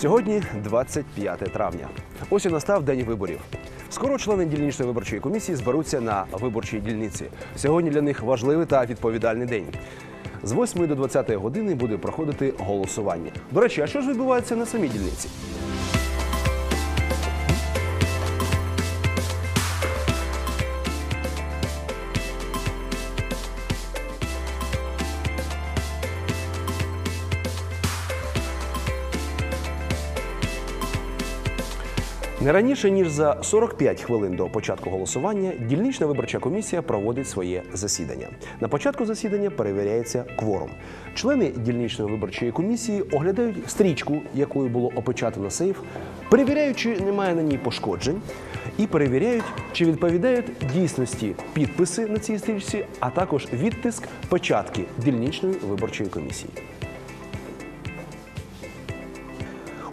Сьогодні 25 травня. Ось і настав день виборів. Скоро члени дільничної виборчої комісії зберуться на виборчій дільниці. Сьогодні для них важливий та відповідальний день. З 8 до 20 години буде проходити голосування. До речі, а що ж відбувається на самій дільниці? Не раніше ніж за 45 хвилин до початку голосування дільнична виборча комісія проводить своє засідання. На початку засідання перевіряється кворум. Члени дільничної виборчої комісії оглядають стрічку, якою було опечатано сейф, перевіряють, чи немає на ній пошкоджень, і перевіряють, чи відповідають дійсності підписи на цій стрічці, а також відтиск печатки дільничної виборчої комісії.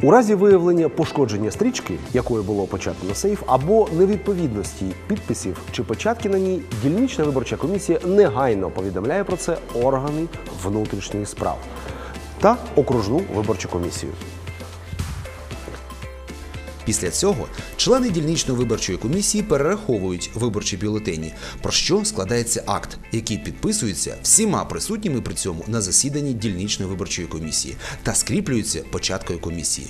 У разі виявлення пошкодження стрічки, якою було опечатано сейф, або невідповідності підписів чи початки на ній, дільнична виборча комісія негайно повідомляє про це органи внутрішніх справ та окружну виборчу комісію. Після цього члени дільничної виборчої комісії перераховують виборчі бюлетені, про що складається акт, який підписується всіма присутніми при цьому на засіданні дільничної виборчої комісії та скріплюється початкою комісії.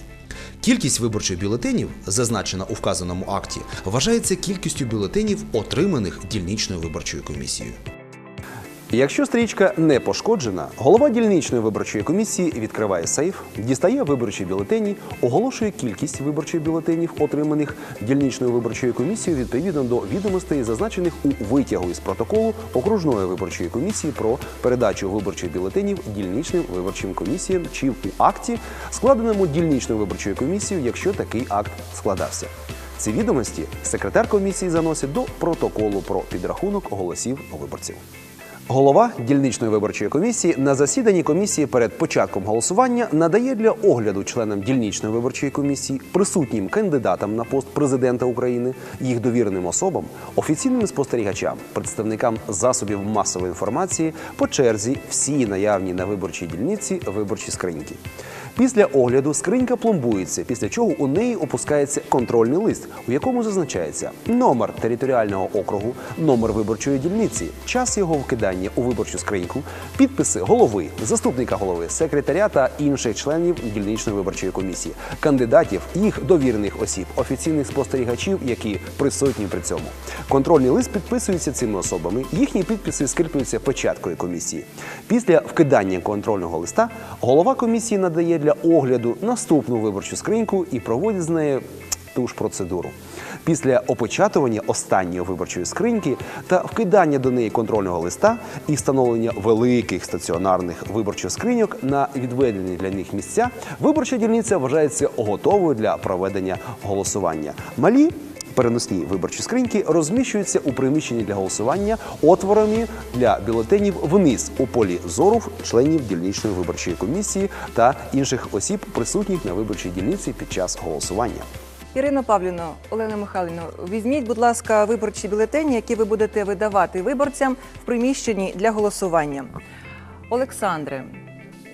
Кількість виборчих бюлетенів, зазначена у вказаному акті, вважається кількістю бюлетенів, отриманих дільничною виборчою комісією. Якщо стрічка не пошкоджена, голова дільничної виборчої комісії відкриває сейф, дістає виборчі бюлетені, оголошує кількість виборчих бюлетенів, отриманих дільничною виборчою комісією відповідно до відомостей, зазначених у витягу із протоколу окружної виборчої комісії про передачу виборчих бюлетенів дільничним виборчим комісіям чи у акті, складеному дільничною виборчою комісією, якщо такий акт складався. Ці відомості секретар комісії заносить до протоколу про підрахунок голосів виборців. Голова дільничної виборчої комісії на засіданні комісії перед початком голосування надає для огляду членам дільничної виборчої комісії, присутнім кандидатам на пост президента України, їх довіреним особам, офіційним спостерігачам, представникам засобів масової інформації по черзі всі наявні на виборчій дільниці виборчі скриньки. Після огляду скринька пломбується, після чого у неї опускається контрольний лист, у якому зазначається номер територіального округу, номер виборчої дільниці, час його вкидання у виборчу скриньку, підписи голови, заступника голови, секретаря та інших членів дільничної виборчої комісії, кандидатів, їх довірених осіб, офіційних спостерігачів, які присутні при цьому. Контрольний лист підписується цими особами. Їхні підписи скріплюються початкою комісії. Після вкидання контрольного листа голова комісії надає для огляду наступну виборчу скриньку і проводить з нею ту ж процедуру. Після опечатування останньої виборчої скриньки та вкидання до неї контрольного листа і встановлення великих стаціонарних виборчих скриньок на відведені для них місця, виборча дільниця вважається готовою для проведення голосування. Малі Переносні виборчі скриньки розміщуються у приміщенні для голосування отворами для бюлетенів вниз у полі зору членів дільничної виборчої комісії та інших осіб, присутніх на виборчій дільниці під час голосування. Ірино Павлівно, Олена Михайлівно, візьміть, будь ласка, виборчі бюлетені, які ви будете видавати виборцям в приміщенні для голосування. Олександре,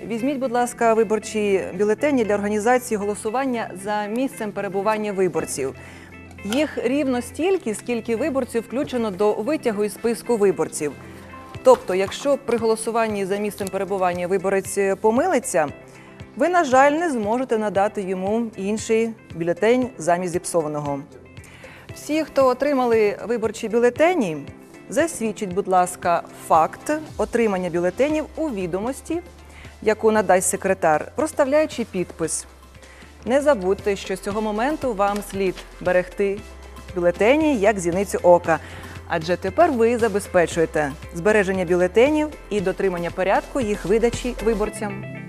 візьміть, будь ласка, виборчі бюлетені для організації голосування за місцем перебування виборців. Їх рівно стільки, скільки виборців включено до витягу із списку виборців. Тобто, якщо при голосуванні за місцем перебування виборець помилиться, ви, на жаль, не зможете надати йому інший бюлетень замість зіпсованого. Всі, хто отримали виборчі бюлетені, засвідчіть, будь ласка, факт отримання бюлетенів у відомості, яку надасть секретар, проставляючи підпис. Не забудьте, що з цього моменту вам слід берегти бюлетені як зіницю ока. Адже тепер ви забезпечуєте збереження бюлетенів і дотримання порядку їх видачі виборцям.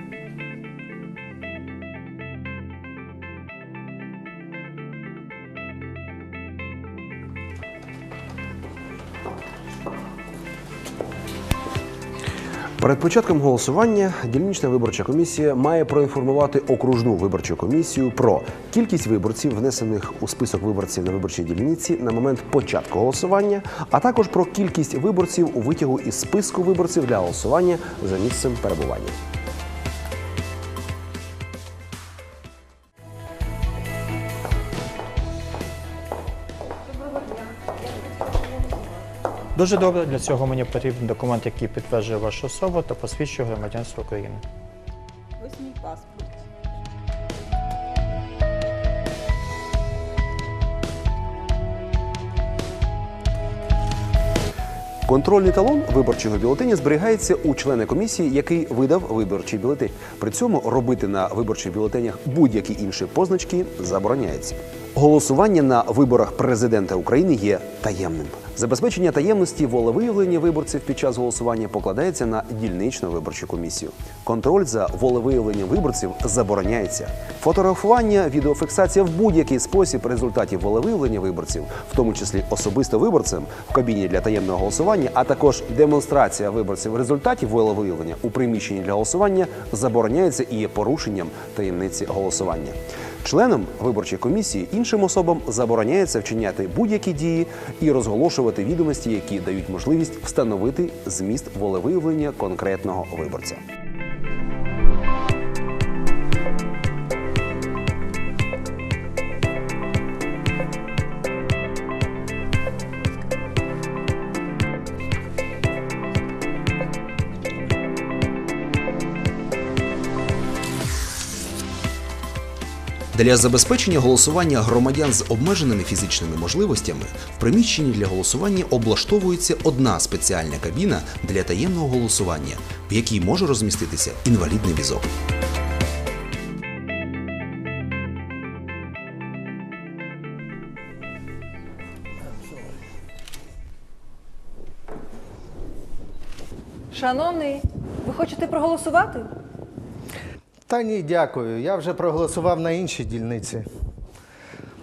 Перед початком голосування дільнична виборча комісія має проінформувати окружну виборчу комісію про кількість виборців, внесених у список виборців на виборчій дільниці на момент початку голосування, а також про кількість виборців у витягу із списку виборців для голосування за місцем перебування. Дуже добре. Для цього мені потрібен документ, який підтверджує вашу особу та посвідчує громадянство України. Ось мій паспорт. Контрольний талон виборчого бюлетеня зберігається у члена комісії, який видав виборчий бюлетень. При цьому робити на виборчих бюлетенях будь-які інші позначки забороняється. Голосування на виборах президента України є таємним. Забезпечення таємності волевиявлення виборців під час голосування покладається на дільничну виборчу комісію. Контроль за волевиявленням виборців забороняється. Фотографування, відеофіксація в будь-який спосіб результатів волевиявлення виборців, в тому числі особисто виборцем в кабіні для таємного голосування, а також демонстрація виборців результатів волевиявлення у приміщенні для голосування забороняється і є порушенням таємниці голосування. Членам виборчої комісії іншим особам забороняється вчиняти будь-які дії і розголошувати відомості, які дають можливість встановити зміст волевиявлення конкретного виборця. Для забезпечення голосування громадян з обмеженими фізичними можливостями в приміщенні для голосування облаштовується одна спеціальна кабіна для таємного голосування, в якій може розміститися інвалідний візок. Шановний, ви хочете проголосувати? Та ні, дякую. Я вже проголосував на іншій дільниці.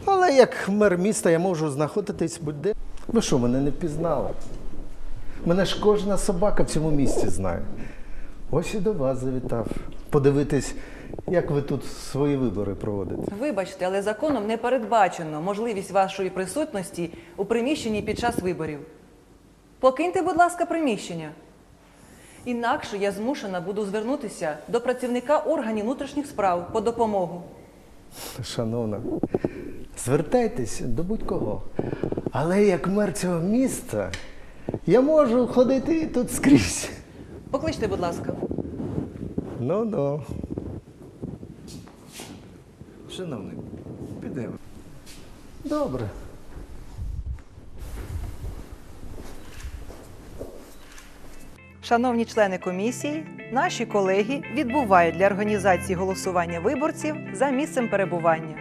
Але як мер міста я можу знаходитись будь-де. Ви що, мене не впізнали? Мене ж кожна собака в цьому місті знає. Ось і до вас завітав. Подивитись, як ви тут свої вибори проводите. Вибачте, але законом не передбачено можливість вашої присутності у приміщенні під час виборів. Покиньте, будь ласка, приміщення. Інакше я змушена буду звернутися до працівника органів внутрішніх справ по допомогу. Шановна, звертайтеся до будь-кого. Але як мер цього міста, я можу ходити тут скрізь. Покличте, будь ласка. Ну-ну. Шановний, підемо. Добре. Шановні члени комісії, наші колеги відбувають для організації голосування виборців за місцем перебування.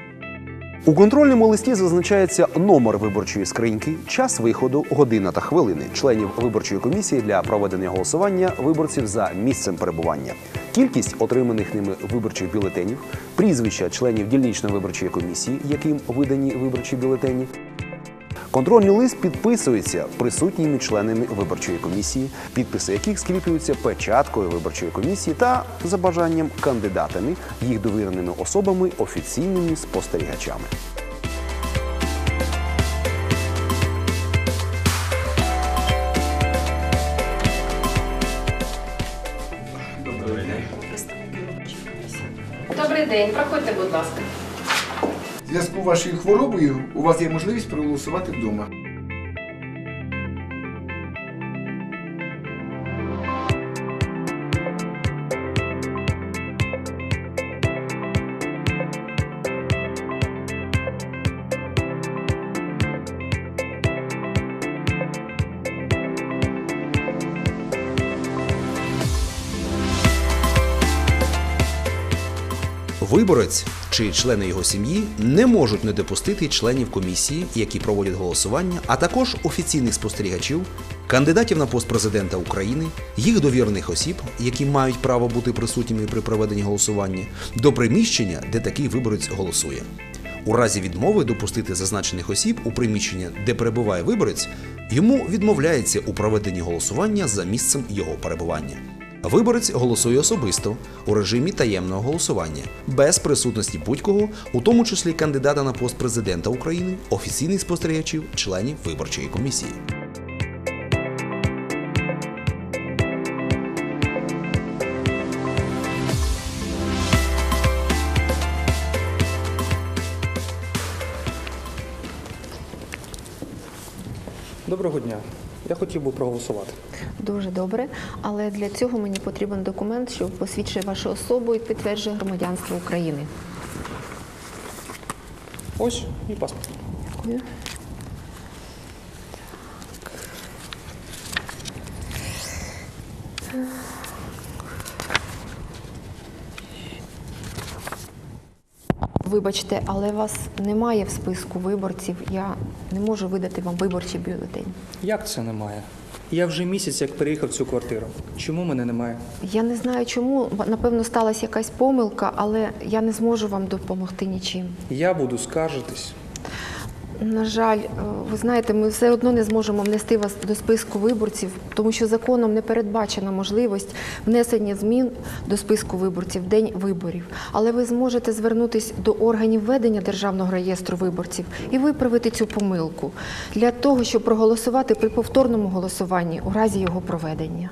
У контрольному листі зазначається номер виборчої скриньки, час виходу, година та хвилини членів виборчої комісії для проведення голосування виборців за місцем перебування, кількість отриманих ними виборчих бюлетенів, прізвища членів дільничної виборчої комісії, яким видані виборчі бюлетені. Контрольний лист підписується присутніми членами виборчої комісії, підписи яких скріплюються печаткою виборчої комісії та за бажанням кандидатами, їх довіреними особами, офіційними спостерігачами. Добрий день, проходьте, будь ласка. Зв'язку з вашою хворобою у вас є можливість проголосувати вдома. Виборець чи члени його сім'ї не можуть не допустити членів комісії, які проводять голосування, а також офіційних спостерігачів, кандидатів на пост президента України, їх довірених осіб, які мають право бути присутніми при проведенні голосування, до приміщення, де такий виборець голосує. У разі відмови допустити зазначених осіб у приміщення, де перебуває виборець, йому відмовляється у проведенні голосування за місцем його перебування. Виборець голосує особисто у режимі таємного голосування без присутності будь-кого, у тому числі кандидата на пост президента України, офіційних спостерігачів, членів виборчої комісії. Доброго дня. Я хотів би проголосувати. Дуже добре, але для цього мені потрібен документ, що посвідчує вашу особу і підтверджує громадянство України. Ось і паспорт. Дякую. Вибачте, але вас немає в списку виборців. Я не можу видати вам виборчий бюлетень. Як це немає? Я вже місяць як переїхав в цю квартиру. Чому мене немає? Я не знаю чому, напевно, сталася якась помилка, але я не зможу вам допомогти нічим. Я буду скаржитись. На жаль, е, ви знаєте, ми все одно не зможемо внести вас до списку виборців, тому що законом не передбачена можливість внесення змін до списку виборців в день виборів. Але ви зможете звернутися до органів ведення державного реєстру виборців і виправити цю помилку для того, щоб проголосувати при повторному голосуванні у разі його проведення.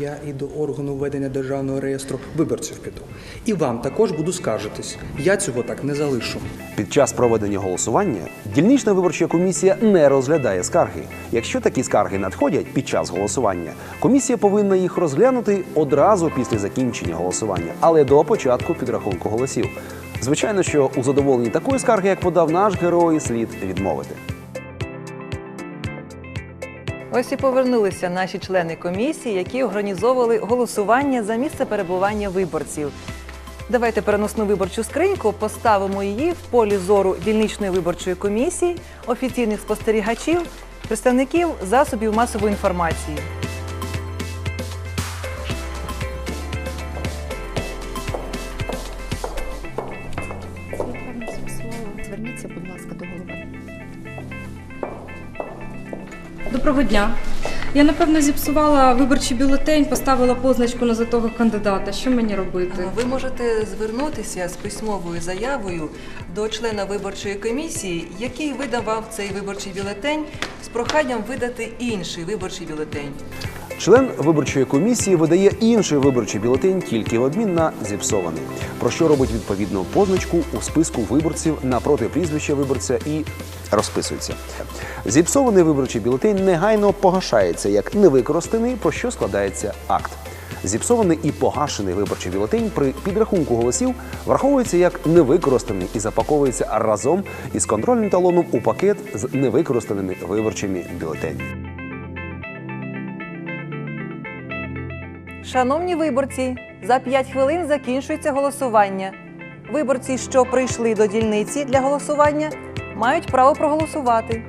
Я і до органу ведення державного реєстру виборців піду. І вам також буду скаржитись. Я цього так не залишу. Під час проведення голосування дільнична виборча комісія не розглядає скарги. Якщо такі скарги надходять під час голосування, комісія повинна їх розглянути одразу після закінчення голосування, але до початку підрахунку голосів. Звичайно, що у задоволенні такої скарги, як подав наш герой, слід відмовити. Ось і повернулися наші члени комісії, які організовували голосування за місце перебування виборців. Давайте переносну виборчу скриньку, поставимо її в полі зору дільничної виборчої комісії, офіційних спостерігачів, представників засобів масової інформації. Зверніться, будь ласка, до. Доброго дня. Я напевно зіпсувала виборчий бюлетень, поставила позначку на затого кандидата. Що мені робити? Ви можете звернутися з письмовою заявою до члена виборчої комісії, який видавав цей виборчий бюлетень, з проханням видати інший виборчий бюлетень. Член виборчої комісії видає інший виборчий бюлетень тільки в обмін на зіпсований, про що робить відповідну позначку у списку виборців напроти прізвища виборця і розписується. Зіпсований виборчий бюлетень негайно погашається як невикористаний, про що складається акт. Зіпсований і погашений виборчий бюлетень при підрахунку голосів враховується як невикористаний і запаковується разом із контрольним талоном у пакет з невикористаними виборчими бюлетенями. Шановні виборці, за 5 хвилин закінчується голосування. Виборці, що прийшли до дільниці для голосування, мають право проголосувати.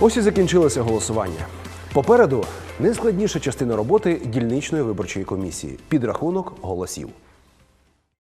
Ось і закінчилося голосування. Попереду найскладніша частина роботи дільничної виборчої комісії підрахунок голосів.